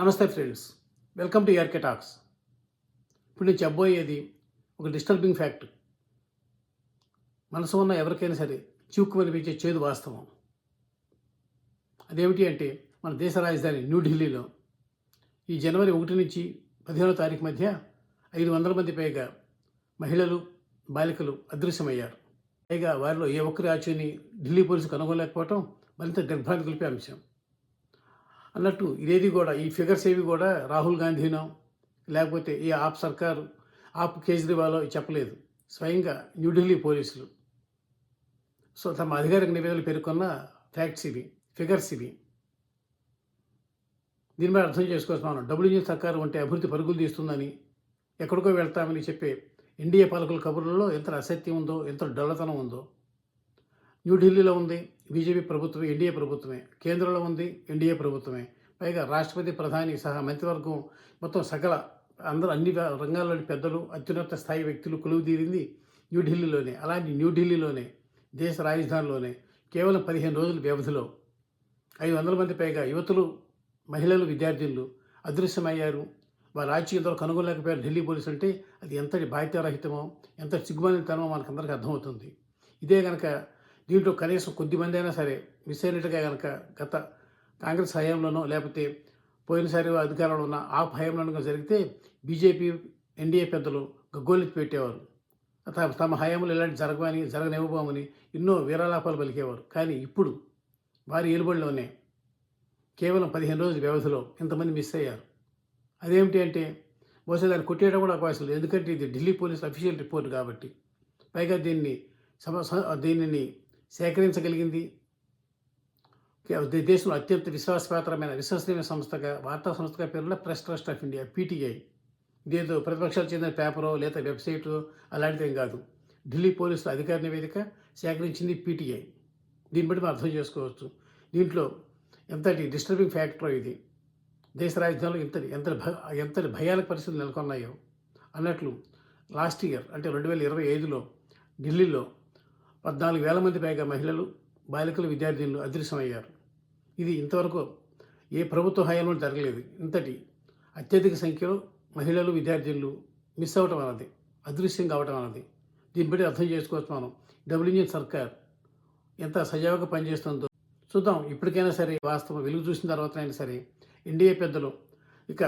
నమస్తే friends. Welcome to R K talks ఇప్పుడు నేను చెప్పబోయేది ఒక డిస్టర్బింగ్ ఫ్యాక్ట్ మనసు ఉన్న ఎవరికైనా సరే చిక్కు అనిపించే చేదు వాస్తవం. అదేమిటి అంటే మన దేశ రాజధాని న్యూఢిల్లీలో ఈ జనవరి ఒకటి నుంచి పదిహేనో తారీఖు మధ్య ఐదు వందల మంది పైగా మహిళలు బాలికలు అదృశ్యమయ్యారు. పైగా వారిలో ఏ ఒక్కరి ఆచూని ఢిల్లీ పోలీసు కనుగొనలేకపోవటం మరింత దిగ్భ్రాంతి కలిపే అంశం. అన్నట్టు ఇదేది కూడా ఈ ఫిగర్స్ ఏవి కూడా రాహుల్ గాంధీనో లేకపోతే ఈ ఆప్ సర్కారు ఆప్ కేజ్రీవాలో చెప్పలేదు. స్వయంగా న్యూఢిల్లీ పోలీసులు. సో తమ అధికారిక నివేదనలు పేర్కొన్న ఫ్యాక్ట్స్ ఇవి ఫిగర్స్ ఇవి. దీని మీద అర్థం చేసుకోవాల్సిన డబ్ల్యూజీ సర్కారు ఉంటే అభివృద్ధి పరుగులు తీస్తుందని ఎక్కడికో వెళ్తామని చెప్పే ఎన్డీఏ పాలకుల కబుర్లలో ఎంత అసత్యం ఉందో ఎంత డొల్లతనం ఉందో. న్యూఢిల్లీలో ఉంది బీజేపీ ప్రభుత్వం ఎన్డీఏ ప్రభుత్వమే కేంద్రంలో ఉంది ఎన్డీఏ ప్రభుత్వమే. పైగా రాష్ట్రపతి ప్రధాని సహా మంత్రివర్గం మొత్తం సకల అందరూ అన్ని రంగాల్లోని పెద్దలు అత్యున్నత స్థాయి వ్యక్తులు కొలువు తీరింది న్యూఢిల్లీలోనే. అలాంటి న్యూఢిల్లీలోనే దేశ రాజధానిలోనే కేవలం పదిహేను రోజుల వ్యవధిలో ఐదు వందల మంది పైగా యువతులు మహిళలు విద్యార్థులు అదృశ్యమయ్యారు. వారి రాజకీయంతో కనుగొనలేకపోయారు. ఢిల్లీ పోలీసు అంటే అది ఎంతటి బాధ్యతారహితమో ఎంత సిగ్గుమానితనమో మనకందరికీ అర్థమవుతుంది. ఇదే కనుక దీంట్లో కనీసం కొద్దిమంది అయినా సరే మిస్ అయినట్టుగా కనుక గత కాంగ్రెస్ హయాంలోనో లేకపోతే పోయినసారి అధికారంలో ఉన్న ఆ హయాంలోనూ జరిగితే బీజేపీ ఎన్డీఏ పెద్దలు గగ్గోలెత్తి పెట్టేవారు. తమ తమ హయాంలో ఇలాంటి జరగమని జరగనివ్వబోమని ఎన్నో వీరాలాపాలు పలికేవారు. కానీ ఇప్పుడు వారి ఏలుబడిలోనే కేవలం పదిహేను రోజుల వ్యవధిలో ఇంతమంది మిస్ అయ్యారు. అదేమిటి అంటే బహుశా దాన్ని కొట్టేయడం కూడా అవకాశం లేదు. ఎందుకంటే ఇది ఢిల్లీ పోలీస్ అఫీషియల్ రిపోర్ట్ కాబట్టి. పైగా దీన్ని సమ దీనిని సేకరించగలిగింది. దేశంలో అత్యంత విశ్వాసపాత్రమైన విశ్వసనీయ సంస్థగా వార్తా సంస్థగా పేరున్న press trust of India PTI. ఇదేదో ప్రతిపక్షాలు చెందిన పేపరో లేదా వెబ్సైటు అలాంటిదేం కాదు. ఢిల్లీ పోలీసుల అధికార నివేదిక సేకరించింది పీటీఐ. దీన్ని బట్టి మనం అర్థం చేసుకోవచ్చు. దీంట్లో ఎంతటి డిస్టర్బింగ్ ఫ్యాక్టర్ ఇది. దేశ రాజధానిలో ఇంతటి ఎంత ఎంతటి భయాలకు పరిస్థితులు నెలకొన్నాయో అన్నట్లు లాస్ట్ ఇయర్ అంటే రెండు వేల ఇరవై ఐదులో ఢిల్లీలో పద్నాలుగు వేల మంది పైగా మహిళలు బాలికలు విద్యార్థినులు అదృశ్యమయ్యారు. ఇది ఇంతవరకు ఏ ప్రభుత్వ హయాంలో జరగలేదు. ఇంతటి అత్యధిక సంఖ్యలో మహిళలు విద్యార్థినులు మిస్ అవ్వటం అన్నది అదృశ్యం కావటం అన్నది. దీన్ని బట్టి అర్థం చేసుకోవచ్చు మనం. డబ్ల్యూజీ సర్కార్ ఎంత సజావుగా పనిచేస్తుందో చూద్దాం. ఇప్పటికైనా సరే వాస్తవం వెలుగు చూసిన తర్వాత అయినా సరే ఎన్డీఏ పెద్దలు ఇక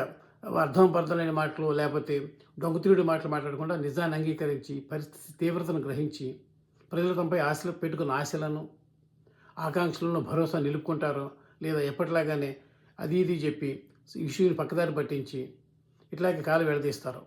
అర్థం పర్థలేని మాటలు లేకపోతే దొంగతిరుడి మాటలు మాట్లాడకుండా నిజాన్ని అంగీకరించి పరిస్థితి తీవ్రతను గ్రహించి ప్రజలు తమపై ఆశలు పెట్టుకున్న ఆశలను ఆకాంక్షలను భరోసా నిలుపుకుంటారో లేదా ఎప్పటిలాగానే అది ఇది చెప్పి ఇష్యూని పక్కదారి పట్టించి ఇట్లాగే కాలు విడదీస్తారు.